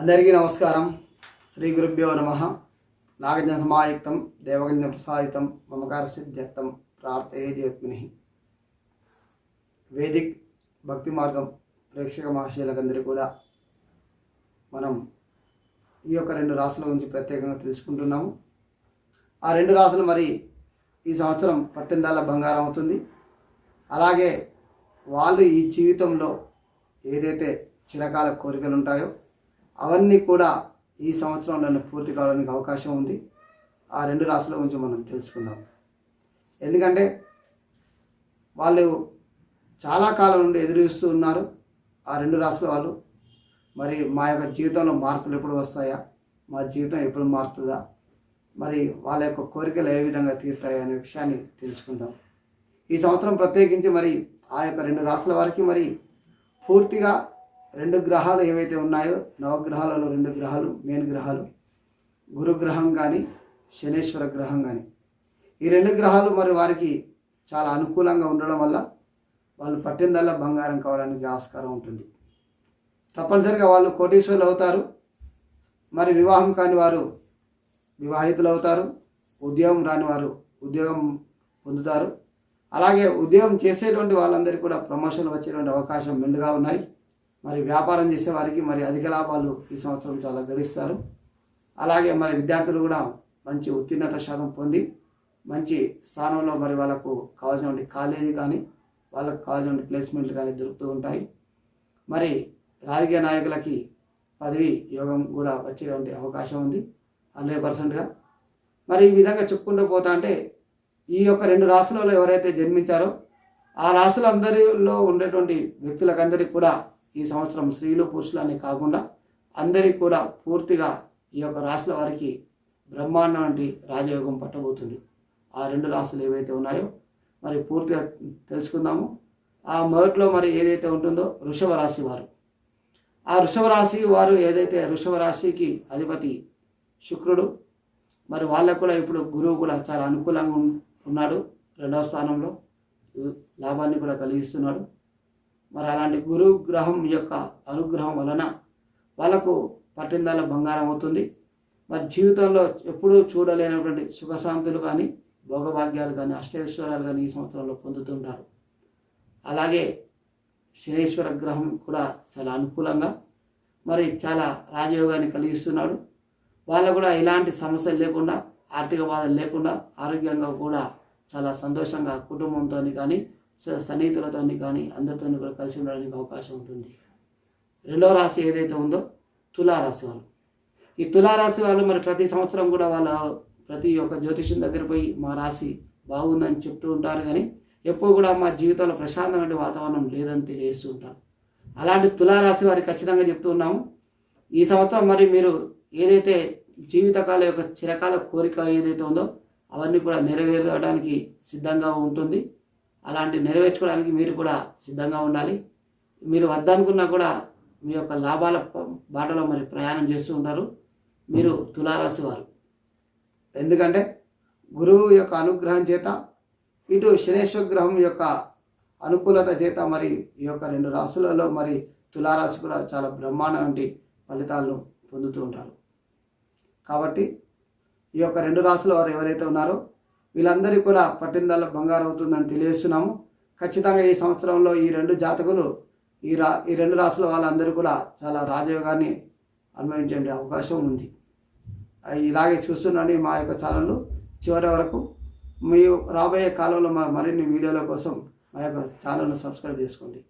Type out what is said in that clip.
అందరికీ నమస్కారం. శ్రీ గురుభ్యో నమ. నాగజ్ఞ సమాయుక్తం దేవగజ్ఞ ప్రసాదితం మమకార సిద్ధ్యక్తం ప్రార్థయే దేవత్మిని వేదిక్ భక్తి మార్గం ప్రేక్షక మహాశయులకందరికీ కూడా మనం ఈ యొక్క రెండు రాసుల గురించి ప్రత్యేకంగా తెలుసుకుంటున్నాము. ఆ రెండు రాసులు మరి ఈ సంవత్సరం పట్టిందాల బంగారం అవుతుంది. అలాగే వాళ్ళు ఈ జీవితంలో ఏదైతే చిరకాల కోరికలు ఉంటాయో అవన్నీ కూడా ఈ సంవత్సరంలోనే పూర్తి కావడానికి అవకాశం ఉంది. ఆ రెండు రాసుల గురించి మనం తెలుసుకుందాం. ఎందుకంటే వాళ్ళు చాలా కాలం నుండి ఎదురు చూస్తూ ఉన్నారు. ఆ రెండు రాసుల వాళ్ళు. మరి మా యొక్క జీవితంలో మార్పులు ఎప్పుడు వస్తాయా? మా జీవితం ఎప్పుడు మారుతుందా? మరి వాళ్ళ యొక్క కోరికలు ఏ విధంగా తీరుతాయి అనే విషయాన్ని తెలుసుకుందాం. ఈ సంవత్సరం ప్రత్యేకించి మరి ఆ యొక్క రెండు రాసుల వారికి మరి పూర్తిగా రెండు గ్రహాలు ఏవైతే ఉన్నాయో నవగ్రహాలలో రెండు గ్రహాలు మెయిన్ గ్రహాలు గురుగ్రహం కానీ శనేశ్వర గ్రహం కానీ ఈ రెండు గ్రహాలు మరి వారికి చాలా అనుకూలంగా ఉండడం వల్ల వాళ్ళు పట్టిందల్లా బంగారం కావడానికి ఆస్కారం ఉంటుంది. తప్పనిసరిగా వాళ్ళు కోటీశ్వరులు అవుతారు. మరి వివాహం కాని వారు వివాహితులు అవుతారు. ఉద్యోగం రాని వారు ఉద్యోగం పొందుతారు. అలాగే ఉద్యోగం చేసేటువంటి వాళ్ళందరికీ కూడా ప్రమోషన్లు వచ్చేటువంటి అవకాశం మెండుగా ఉన్నాయి. మరి వ్యాపారం చేసే వారికి మరి అధిక లాభాలు ఈ సంవత్సరం చాలా గడిస్తారు. అలాగే మరి విద్యార్థులు కూడా మంచి ఉత్తీర్ణత శాతం పొంది మంచి స్థానంలో మరి వాళ్ళకు కావాల్సినటువంటి కాలేజీ కానీ వాళ్ళకు కావాల్సినటువంటి ప్లేస్మెంట్లు కానీ దొరుకుతూ ఉంటాయి. మరి రాజకీయ నాయకులకి పదవి యోగం కూడా వచ్చేటువంటి అవకాశం ఉంది హండ్రెడ్ పర్సెంట్గా. మరి ఈ విధంగా చెప్పుకుంటూ పోతా అంటే ఈ యొక్క రెండు రాశులలో ఎవరైతే జన్మించారో ఆ రాష్ట్రాలందరిలో ఉండేటువంటి వ్యక్తులకందరికీ కూడా ఈ సంవత్సరం స్త్రీలు పురుషులు అనే కాకుండా అందరికీ కూడా పూర్తిగా ఈ యొక్క రాశుల వారికి బ్రహ్మాండం వంటి రాజయోగం పట్టబోతుంది. ఆ రెండు రాశులు ఏవైతే ఉన్నాయో మరి పూర్తిగా తెలుసుకుందాము. ఆ మొదట్లో మరి ఏదైతే ఉంటుందో వృషభ రాశి వారు. ఆ వృషభ రాశి వారు ఏదైతే వృషభ రాశికి అధిపతి శుక్రుడు మరి వాళ్ళకు కూడా ఇప్పుడు గురువు కూడా చాలా అనుకూలంగా ఉన్నాడు. రెండవ స్థానంలో లాభాన్ని కూడా కలిగిస్తున్నాడు. మరి అలాంటి గురు గ్రహం యొక్క అనుగ్రహం వలన వాళ్ళకు పట్టిందాల బంగారం అవుతుంది. మరి జీవితంలో ఎప్పుడూ చూడలేనటువంటి సుఖశాంతులు కానీ భోగభాగ్యాలు కానీ అష్టైశ్వర్యాలు కానీ ఈ సంవత్సరంలో పొందుతుంటారు. అలాగే శనీశ్వర గ్రహం కూడా చాలా అనుకూలంగా మరి చాలా రాజయోగాన్ని కలిగిస్తున్నాడు. వాళ్ళకు కూడా ఎలాంటి సమస్యలు లేకుండా ఆర్థిక బాధలు లేకుండా ఆరోగ్యంగా కూడా చాలా సంతోషంగా కుటుంబంతో కానీ సన్నిహితులతో కానీ అందరితో కూడా కలిసి ఉండడానికి అవకాశం ఉంటుంది. రెండవ రాశి ఏదైతే ఉందో తులారాశి వాళ్ళు. ఈ తులారాశి వాళ్ళు మరి ప్రతి సంవత్సరం కూడా వాళ్ళ ప్రతి ఒక్క జ్యోతిష్యం దగ్గర పోయి మా రాశి బాగుందని చెప్తూ ఉంటారు కానీ ఎప్పుడు కూడా మా జీవితంలో ప్రశాంతమైన వాతావరణం లేదని తెలియజేస్తూ ఉంటారు. అలాంటి తులారాశి వారికి ఖచ్చితంగా చెప్తూ ఉన్నాము. ఈ సంవత్సరం మరి మీరు ఏదైతే జీవితకాల యొక్క చిరకాల కోరిక ఏదైతే ఉందో అవన్నీ కూడా నెరవేరడానికి సిద్ధంగా ఉంటుంది. అలాంటి నెరవేర్చుకోవడానికి మీరు కూడా సిద్ధంగా ఉండాలి. మీరు వద్దనుకున్నా కూడా మీ యొక్క లాభాల బాటలో మరి ప్రయాణం చేస్తూ ఉంటారు. మీరు తులారాశి వారు. ఎందుకంటే గురువు యొక్క అనుగ్రహం చేత ఇటు శనేశ్వర గ్రహం యొక్క అనుకూలత చేత మరి ఈ యొక్క రెండు రాశులలో మరి తులారాశి కూడా చాలా బ్రహ్మాండ వంటి ఫలితాలను పొందుతూ ఉంటారు. కాబట్టి ఈ యొక్క రెండు రాశుల వారు ఎవరైతే ఉన్నారో వీళ్ళందరికీ కూడా పట్టిందల్ల బంగారం అవుతుందని తెలియజేస్తున్నాము. ఖచ్చితంగా ఈ సంవత్సరంలో ఈ రెండు జాతకులు ఈ రా ఈ రెండు రాసుల వాళ్ళందరూ కూడా చాలా రాజయోగాన్ని అనుభవించే అవకాశం ఉంది. ఇలాగే చూస్తున్నాను మా యొక్క ఛానల్ చివరి వరకు. మీ రాబోయే కాలంలో మా మరిన్ని వీడియోల కోసం మా యొక్క ఛానల్ను సబ్స్క్రైబ్ చేసుకోండి.